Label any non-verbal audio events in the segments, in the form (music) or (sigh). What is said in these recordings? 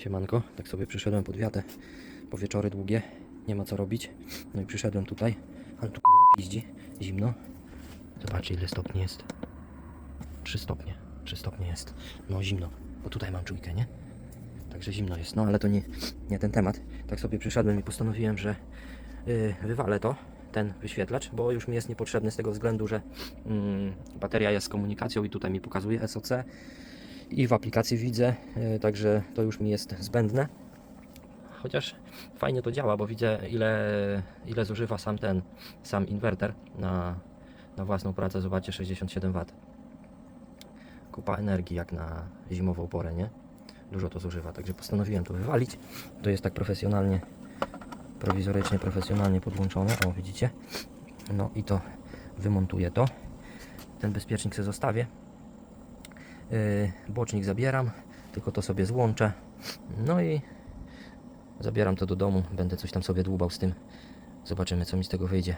Siemanko, tak sobie przyszedłem pod wiatę, po wieczory długie, nie ma co robić. No i przyszedłem tutaj, ale tu kurwa piździ, zimno. Zobaczcie ile stopni jest. 3 stopnie, 3 stopnie jest. No zimno, bo tutaj mam czujkę, nie? Także zimno jest, no ale to nie, nie ten temat. Tak sobie przyszedłem i postanowiłem, że yy, wywalę to, ten wyświetlacz, bo już mi jest niepotrzebny z tego względu, że mm, bateria jest z komunikacją i tutaj mi pokazuje SOC i w aplikacji widzę, yy, także to już mi jest zbędne. Chociaż fajnie to działa, bo widzę ile, ile zużywa sam ten, sam inwerter na, na własną pracę. Zobaczcie, 67 W. Kupa energii jak na zimową porę, nie? Dużo to zużywa, także postanowiłem to wywalić. To jest tak profesjonalnie, prowizorycznie, profesjonalnie podłączone. O, widzicie? No i to wymontuję to. Ten bezpiecznik sobie zostawię. Yy, bocznik zabieram, tylko to sobie złączę. No i zabieram to do domu. Będę coś tam sobie dłubał z tym. Zobaczymy, co mi z tego wyjdzie.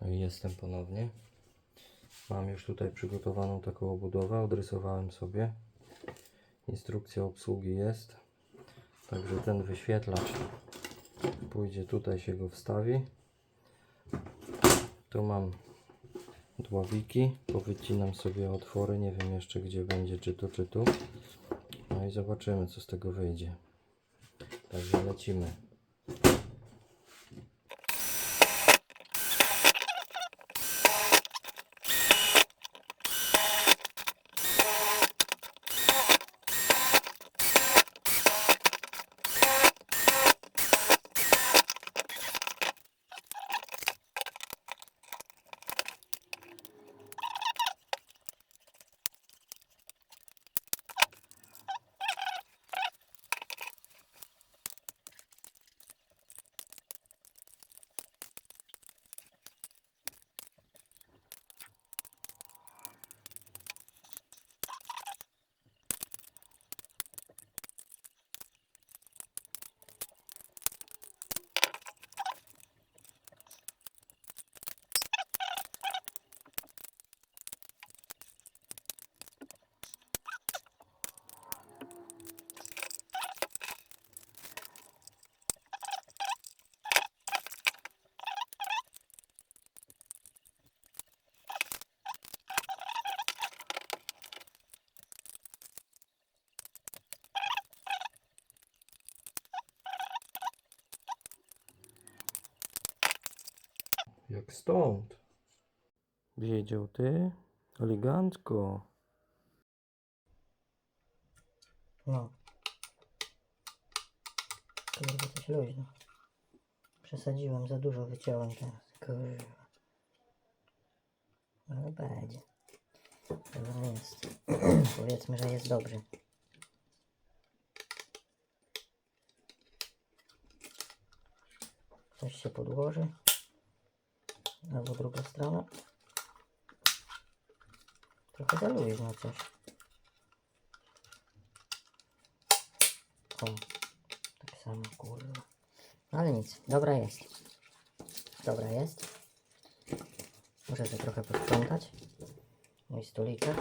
No jestem ponownie. Mam już tutaj przygotowaną taką obudowę. Odrysowałem sobie. Instrukcja obsługi jest. Także ten wyświetlacz pójdzie tutaj, się go wstawi. Tu mam dławiki. Powycinam sobie otwory. Nie wiem jeszcze gdzie będzie, czy tu, czy tu. No i zobaczymy, co z tego wyjdzie. Także lecimy. Jak stąd? Wiedział ty? Elegancko. No. Kurwa, coś luźno. Przesadziłem, za dużo wyciąłem teraz. Kurwa. Ale będzie. Dobra jest. (clears throat) Powiedzmy, że jest dobrze. Coś się podłoży. Albo druga strona. Trochę za luźno coś. O, tak samo, kurwa. No Ale nic, dobra jest. Dobra jest. Muszę to trochę posprzątać. Mój stoliczek.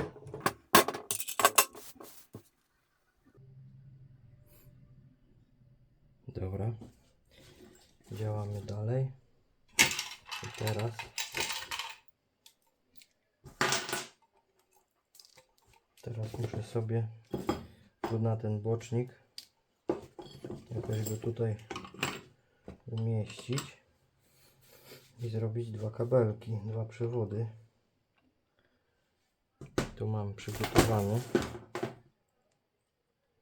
Dobra. Działamy dalej. I teraz teraz muszę sobie tu na ten bocznik jakoś go tutaj umieścić i zrobić dwa kabelki, dwa przewody. Tu mam przygotowany.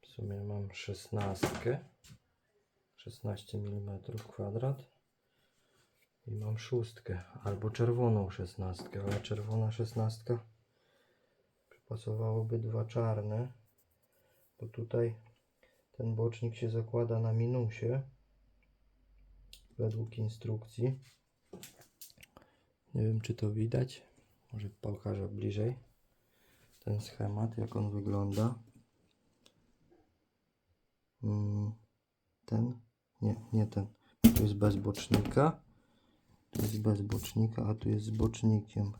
W sumie mam szesnastkę. 16 mm kwadrat i mam szóstkę albo czerwoną szesnastkę, ale czerwona szesnastka pasowałoby dwa czarne, bo tutaj ten bocznik się zakłada na minusie według instrukcji. Nie wiem czy to widać, może pokażę bliżej ten schemat jak on wygląda. Mm, ten nie, nie ten. Tu jest bez bocznika. Tu jest bez bocznika, a tu jest z bocznikiem.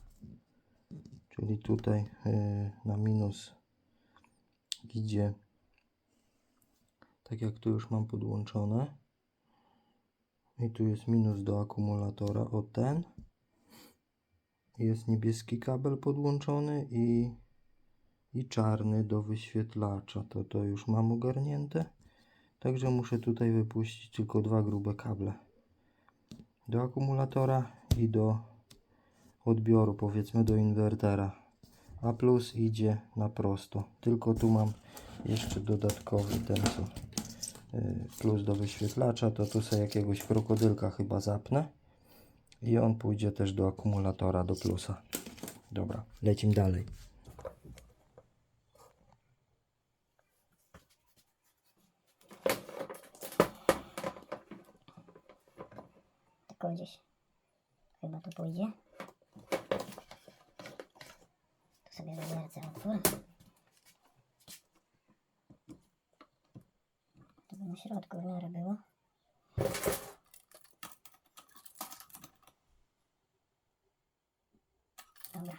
Czyli tutaj y, na minus idzie Tak jak tu już mam podłączone. I tu jest minus do akumulatora, o ten. Jest niebieski kabel podłączony i, i czarny do wyświetlacza. To to już mam ogarnięte. Także muszę tutaj wypuścić tylko dwa grube kable. Do akumulatora i do odbioru, powiedzmy do inwertera. A plus idzie na prosto. Tylko tu mam jeszcze dodatkowy ten co y, plus do wyświetlacza, to tu sobie jakiegoś krokodylka chyba zapnę i on pójdzie też do akumulatora, do plusa. Dobra, lecimy dalej. Tylko gdzieś chyba tu pójdzie. Tu sobie zawiercę otwór. To by na środku w miarę było. Dobra.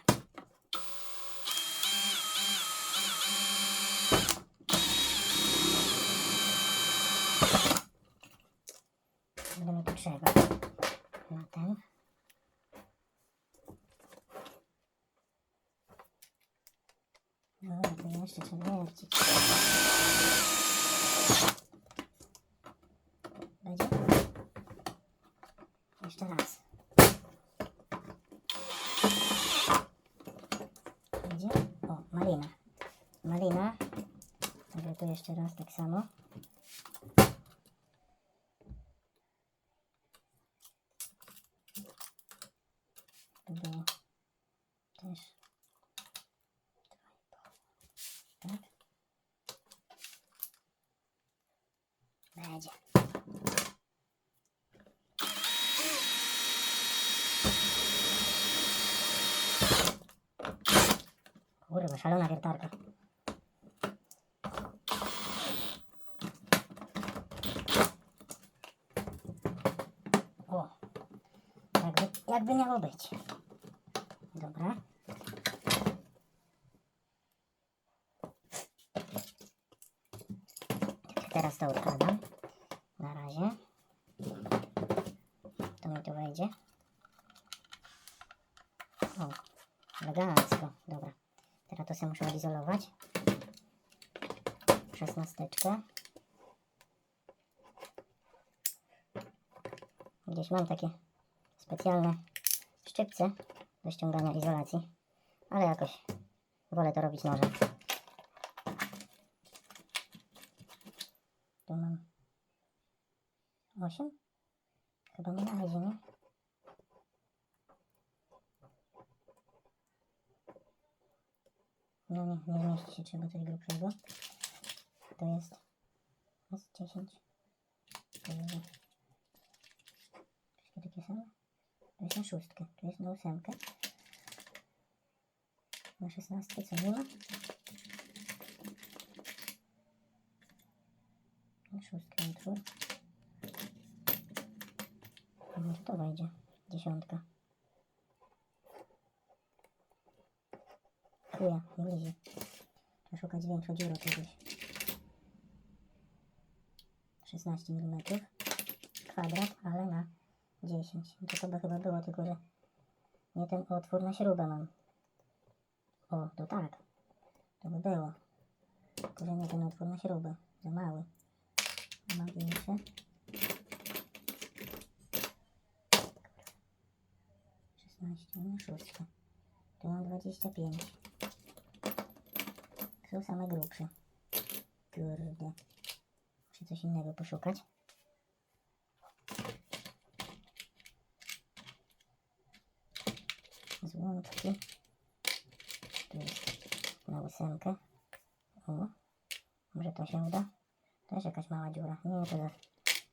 Ile mi tu trzeba? Na ten. No, to jeszcze trzeba wiercić. Będzie? Jeszcze raz. Będzie? O, malina. Malina. Także tu jeszcze raz tak samo. To było też tak? Będzie. Kurwa, szalona wiertarka. O, jakby, jakby miało być. Dobra. Teraz to odkładam. Na razie. To mi tu wejdzie. O, elegancko. Dobra. Muszę odizolować. Szesnasteczkę. Gdzieś mam takie specjalne szczypce do ściągania izolacji, ale jakoś wolę to robić nożem. Tu mam 8. Chyba nie należy, nie? No nie, nie zmieści się, coś grubszego. To jest, jest 10. To jest wszystkie takie same. To jest na szóstkę, to jest na ósemkę. Na szesnastkę co nie ma? Na szóstkę utwór. Może to wejdzie? Dziesiątka. Chuja, nie lizie. Trzeba szukać większą dziurę tu gdzieś. 16 mm. Kwadrat, ale na 10. No To to by chyba było, tylko że nie ten otwór na śrubę mam. O, to tak. To by było. Tylko, że nie ten otwór na śrubę. Za mały. Mam większy. Na szóstkę. Tu mam 25. Są same grubsze. Kurde. Muszę coś innego poszukać. Złączki. Tu jest na ósemkę. O. Może to się uda? Też jakaś mała dziura. Nie, to za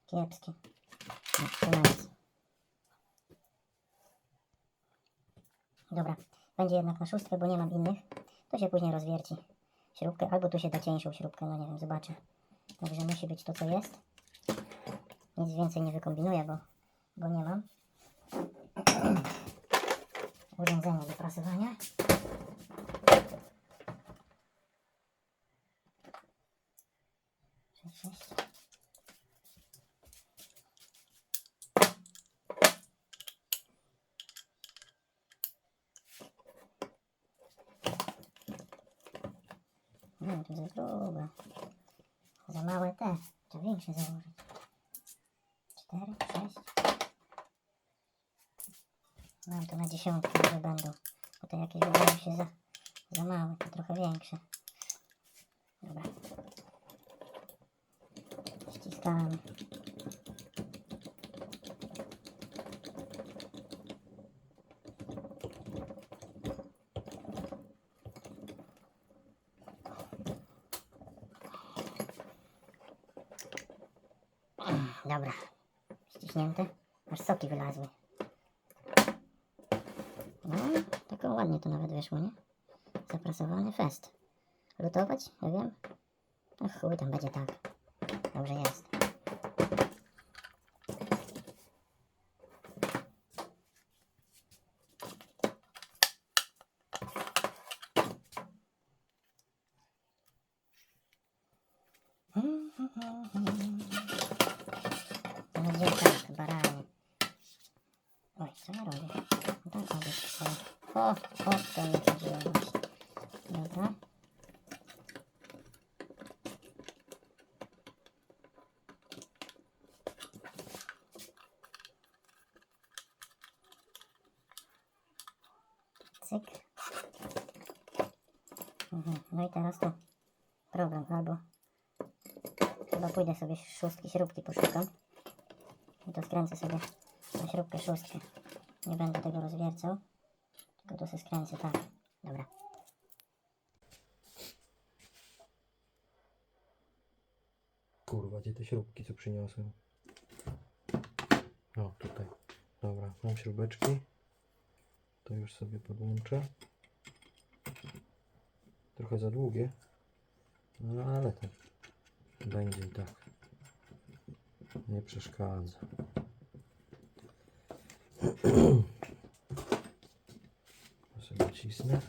kiepski. No, to. Dobra, będzie jednak na szóstkę, bo nie mam innych. To się później rozwierci śrubkę, albo tu się da cieńszą śrubkę, no nie wiem, zobaczę. Także musi być to, co jest. Nic więcej nie wykombinuję, bo, bo nie mam. (clears throat) Urządzenie do prasowania. Sześć, sześć. mm, tu za grube. Za małe te. Większe założyć. Cztery, sześć. Mam to na dziesiątkę, może będą. Bo te jakieś wydają się za, za małe, to trochę większe. Dobra. Ściskamy. Dobra. Ściśnięte. Aż soki wylazły. No, taką ładnie to nawet wyszło, nie? Zaprasowany fest. Lutować? Ja wiem. Ach, chuj, tam będzie tak. Dobrze jest. To będzie tak, baranie. Oj, co ja robię? No tak ma być. O, to. Dobra. Cyk. Mhm. No i teraz to problem albo chyba pójdę sobie szóstki, śrubki poszukam i to skręcę sobie na śrubkę szóstkę. Nie będę tego rozwiercał, to sobie skręcę tak. Dobra. Kurwa, gdzie te śrubki, co przyniosłem? O, tutaj. Dobra, mam śrubeczki. To już sobie podłączę. Trochę za długie. No ale to będzie i tak. Nie przeszkadza. To sobie cisnę.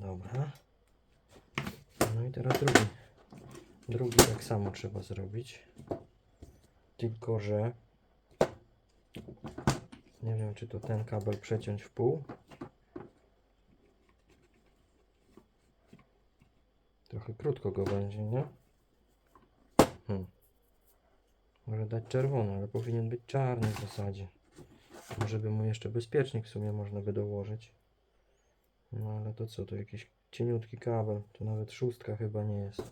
Dobra. No i teraz drugi. Drugi tak samo trzeba zrobić. Tylko, że nie wiem, czy to ten kabel przeciąć w pół. Trochę krótko go będzie, nie? Hmm. Może dać czerwony, ale powinien być czarny w zasadzie. Może by mu jeszcze bezpiecznik w sumie można by dołożyć. No ale to co, to jakiś cieniutki kabel. To nawet szóstka chyba nie jest.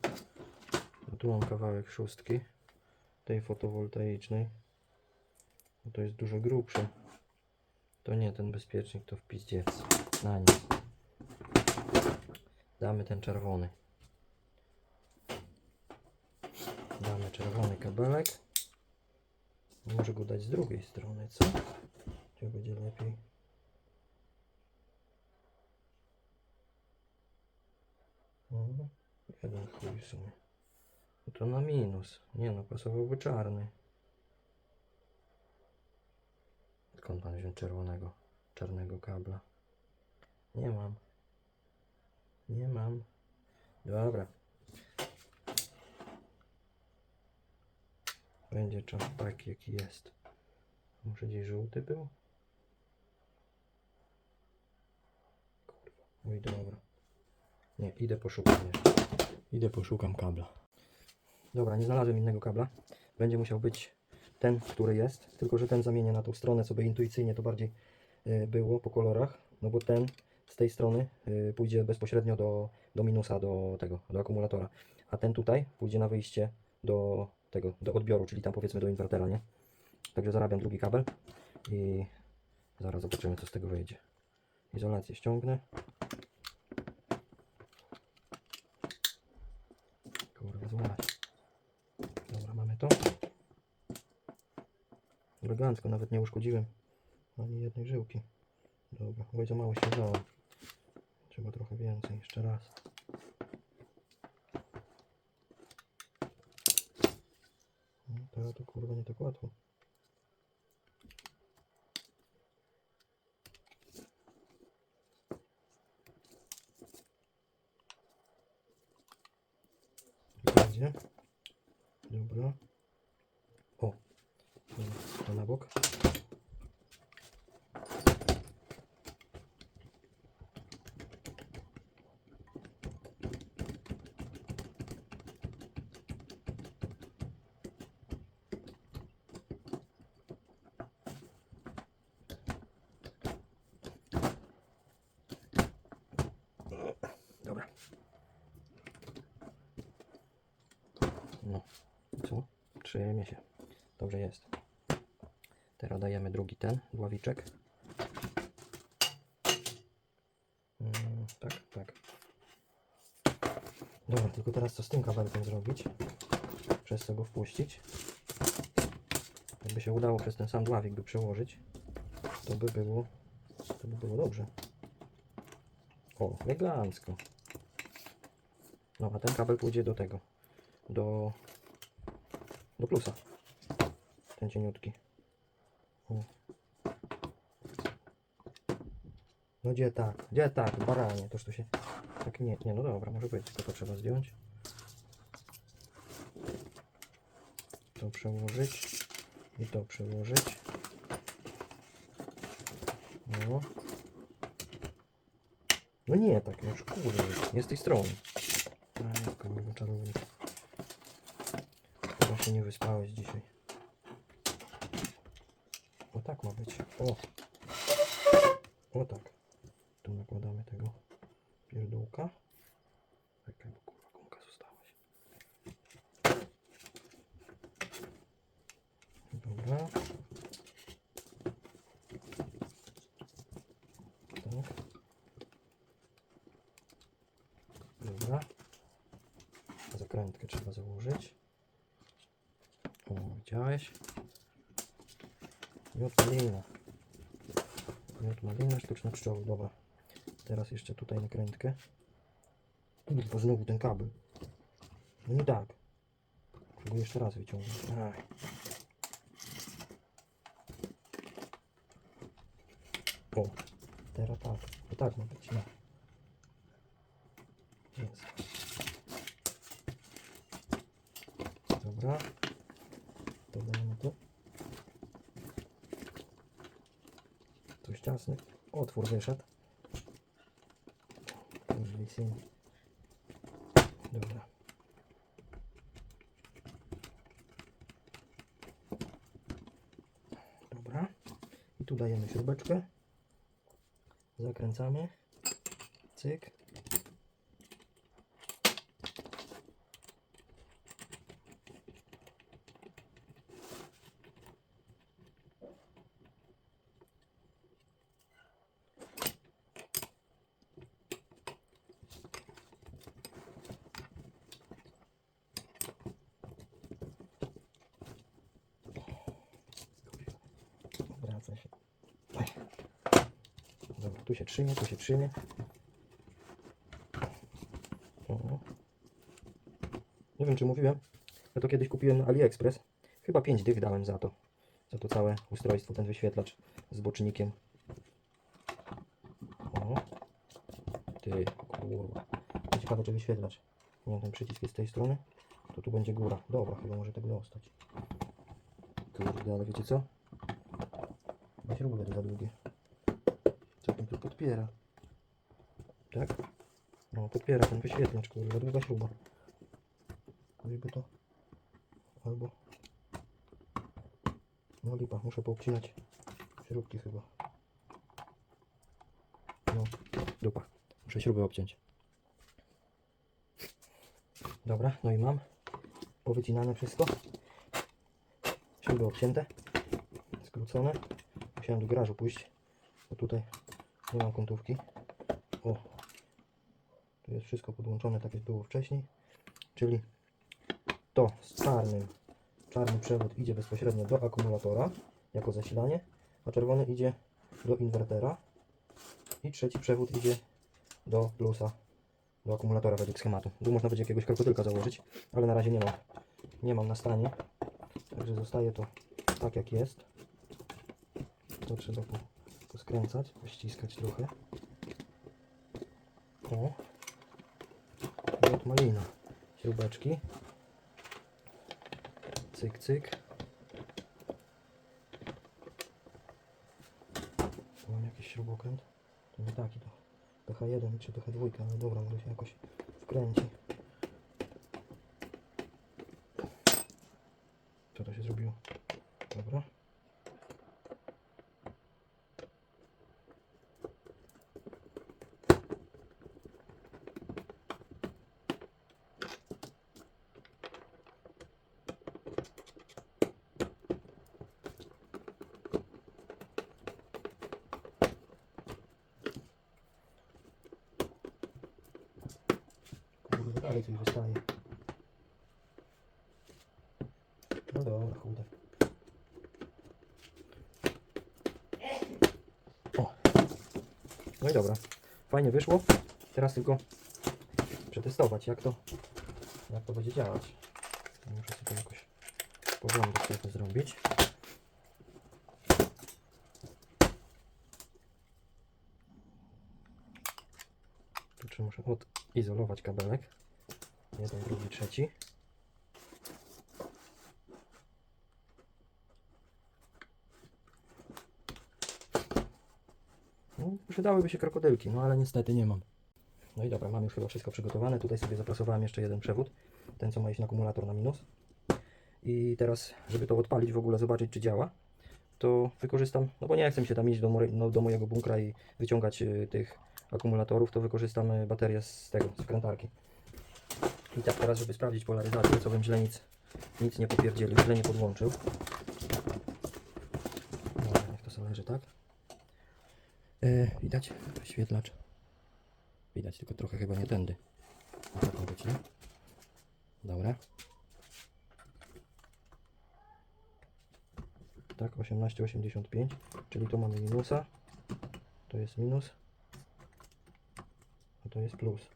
No tu mam kawałek szóstki. Tej fotowoltaicznej. No to jest dużo grubsze. To nie, ten bezpiecznik to w pizdziec. Na nic. Damy ten czerwony. Damy czerwony kabelek. Może go dać z drugiej strony, co? Gdzie będzie lepiej? Mhm. Jeden chuj w sumie. No to na minus. Nie no, pasowałby czarny. Skąd mam wziąć czerwonego, czarnego kabla? Nie mam. Nie mam. Dobra. Będzie czas taki, jaki jest. Może gdzieś żółty był? Kurwa. Oj, dobra. Nie, idę poszukam. Idę poszukam kabla. Dobra, nie znalazłem innego kabla. Będzie musiał być ten, który jest. Tylko, że ten zamienię na tą stronę, co by intuicyjnie to bardziej y, było po kolorach. No bo ten z tej strony y, pójdzie bezpośrednio do, do minusa, do tego, do akumulatora. A ten tutaj pójdzie na wyjście do tego, do odbioru, czyli tam powiedzmy do inwertera, nie? Także zarabiam drugi kabel i zaraz zobaczymy, co z tego wyjdzie. Izolację ściągnę. Kurwa, złamać. Dobra, mamy to. Elegancko, nawet nie uszkodziłem ani jednej żyłki. Dobra, oj, za mało się wziąłem. Trzeba trochę więcej, jeszcze raz. Kurwa nie tak łatwo. Będzie. Dobra. O, to na bok. Teraz dajemy drugi ten, dławiczek. Mm, tak, tak. Dobra, tylko teraz co z tym kabelkiem zrobić? Przez co go wpuścić? Jakby się udało przez ten sam dławik by przełożyć, to by było, to by było dobrze. O, elegancko. A ten kabel pójdzie do tego, do, do plusa. Ten cieniutki. O. No gdzie tak, gdzie tak, baranie, toż to się, tak nie, nie, no dobra, może być, tylko to trzeba zdjąć. To przełożyć i to przełożyć. No. No nie, tak już kurde, nie z tej strony. A jak kurwa czarownik. Chyba się nie wyspałeś dzisiaj. Tak ma być. O. O tak. Tu nakładamy tego pierdółka. Czekaj, bo kurwa gumka zostałaś. Dobra. Tak. Dobra. Zakrętkę trzeba założyć. O, widziałeś? Miód malina. Miód pszczoły. Dobra. Teraz jeszcze tutaj nakrętkę. Kurwa, znowu ten kabel. No nie tak. Go jeszcze raz wyciągnąć. Aj. O, teraz tak. To tak ma być, no. Jest. Dobra. To dajemy tu. Tu ciasny. Otwór wyszedł. Dobra. Dobra. I tu dajemy śrubeczkę. Zakręcamy. Cyk. Obraca się. Oj. Dobra, tu się trzymie, tu się trzymie. O. Nie wiem, czy mówiłem. Ja to kiedyś kupiłem na AliExpress. Chyba 5 dych dałem za to. Za to całe ustrojstwo, ten wyświetlacz z bocznikiem. O. Ty, kurwa. Ciekawe, czy wyświetlacz. Nie wiem, ten przycisk jest z tej strony. To tu będzie góra. Dobra, chyba może tak dostać. Kurde, ale wiecie co? Śruby będą za długie. Podpiera? Tak? No, podpiera ten wyświetlacz, kurde, długa śruba. Żeby to... Albo... No lipa, muszę poobcinać śrubki chyba. No, dupa. Muszę śruby obciąć. Dobra, no i mam. Powycinane wszystko. Śruby obcięte. Skrócone. Musiałem do garażu pójść, bo tutaj nie mam kątówki. O, tu jest wszystko podłączone tak jak było wcześniej, czyli to z czarnym, czarny przewód idzie bezpośrednio do akumulatora jako zasilanie, a czerwony idzie do inwertera i trzeci przewód idzie do plusa, do akumulatora według schematu. Tu można będzie jakiegoś krokodylka założyć, ale na razie nie mam, nie mam na stanie, także zostaje to tak jak jest. To trzeba po, poskręcać, pościskać trochę. O. Miód malina. Śrubeczki. Cyk, cyk. Tu mam jakiś śrubokręt. To nie taki to. PH1 czy PH2, ale dobra, może się jakoś wkręci. Co to się zrobiło? Dobra. Dalej coś wystaje. No dobra, chudę. O. No i dobra. Fajnie wyszło. Teraz tylko przetestować, jak to, jak to będzie działać. Muszę sobie jakoś porządek trochę zrobić. Tu czy muszę odizolować kabelek. Jeden, drugi, trzeci. No, przydałyby się krokodylki, no ale niestety nie mam. No i dobra, mam już chyba wszystko przygotowane. Tutaj sobie zaprasowałem jeszcze jeden przewód, ten co ma iść na akumulator na minus. I teraz, żeby to odpalić w ogóle, zobaczyć czy działa, to wykorzystam, no bo nie chcę się tam iść do, no, do mojego bunkra i wyciągać y, tych akumulatorów, to wykorzystam y, baterię z tego, z wkrętarki. I tak teraz, żeby sprawdzić polaryzację, co bym źle nic, nic nie popierdzielił, źle nie podłączył. Dobra, niech to sobie leży, tak? E, widać świetlacz. Widać, tylko trochę chyba nie tędy. Może to być, nie? Dobra. Tak, 18,85, czyli tu mamy minusa. To jest minus. A to jest plus.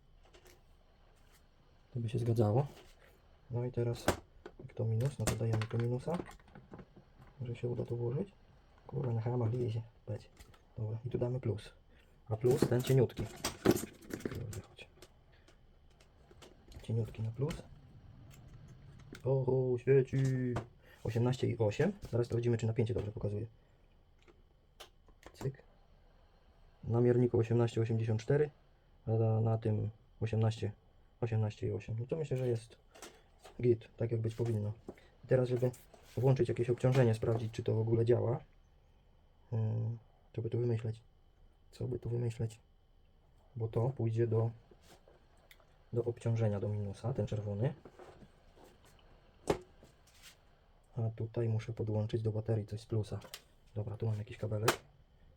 To by się zgadzało. No i teraz, jak to minus, no to dajemy tu minusa. Może się uda to włożyć? Kurwa, na hamach lizie. Będzie. Dobra, i tu damy plus. A plus ten cieniutki. Kurde, chodź. Cieniutki na plus. O, świeci. 18 i 8. Zaraz sprawdzimy, czy napięcie dobrze pokazuje. Cyk. Na mierniku 18,84, a na tym 18, 18 i 8. No to myślę, że jest git, tak jak być powinno. Teraz, żeby włączyć jakieś obciążenie, sprawdzić, czy to w ogóle działa. Hmm, co by tu wymyśleć? Co by tu wymyśleć? Bo to pójdzie do, do obciążenia, do minusa, ten czerwony. A tutaj muszę podłączyć do baterii coś z plusa. Dobra, tu mam jakiś kabelek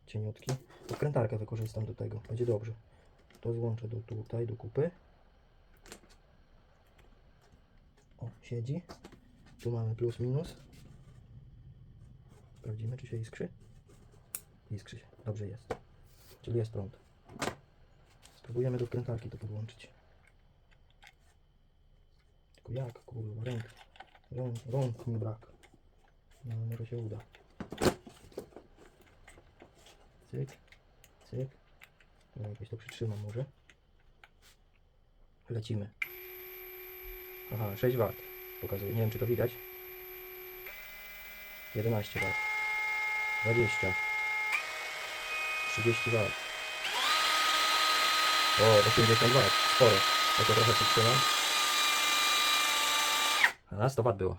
cieniutki. Wkrętarkę wykorzystam do tego, będzie dobrze. To złączę do tutaj, do kupy. O, siedzi. Tu mamy plus, minus. Sprawdzimy, czy się iskrzy. Iskrzy się, dobrze jest. Czyli jest prąd. Spróbujemy do wkrętarki to podłączyć. Tylko jak, kurwa, ręk. Rąk, rąk mi brak. No, może się uda. Cyk, cyk. No, jakoś to przytrzymam może. Lecimy. Aha, 6 W pokazuje. Nie wiem, czy to widać. 11 W. 20. 30 W. O, 80 W. Sporo. Ja to trochę przytrzymam. A, 100 W było.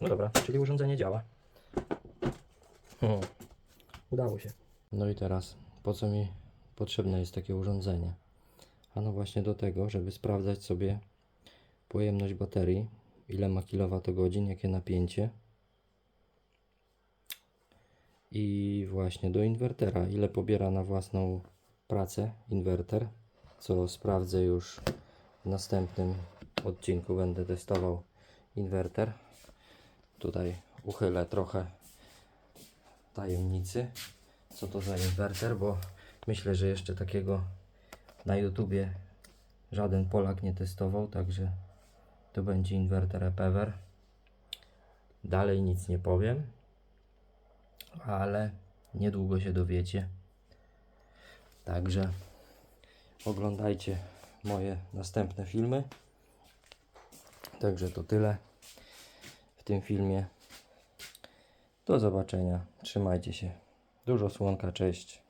No dobra, czyli urządzenie działa. Hmm. Udało się. No i teraz, po co mi potrzebne jest takie urządzenie? A no właśnie do tego, żeby sprawdzać sobie pojemność baterii, ile ma kilowatogodzin, jakie napięcie. I właśnie do inwertera, ile pobiera na własną pracę inwerter, co sprawdzę już w następnym odcinku. Będę testował inwerter. Tutaj uchylę trochę tajemnicy, co to za inwerter, bo myślę, że jeszcze takiego na YouTubie żaden Polak nie testował, także to będzie inwerter EPEWER. Dalej nic nie powiem, ale niedługo się dowiecie. Także Oglądajcie moje następne filmy. Także to tyle w tym filmie. Do zobaczenia. Trzymajcie się. Dużo słonka. Cześć.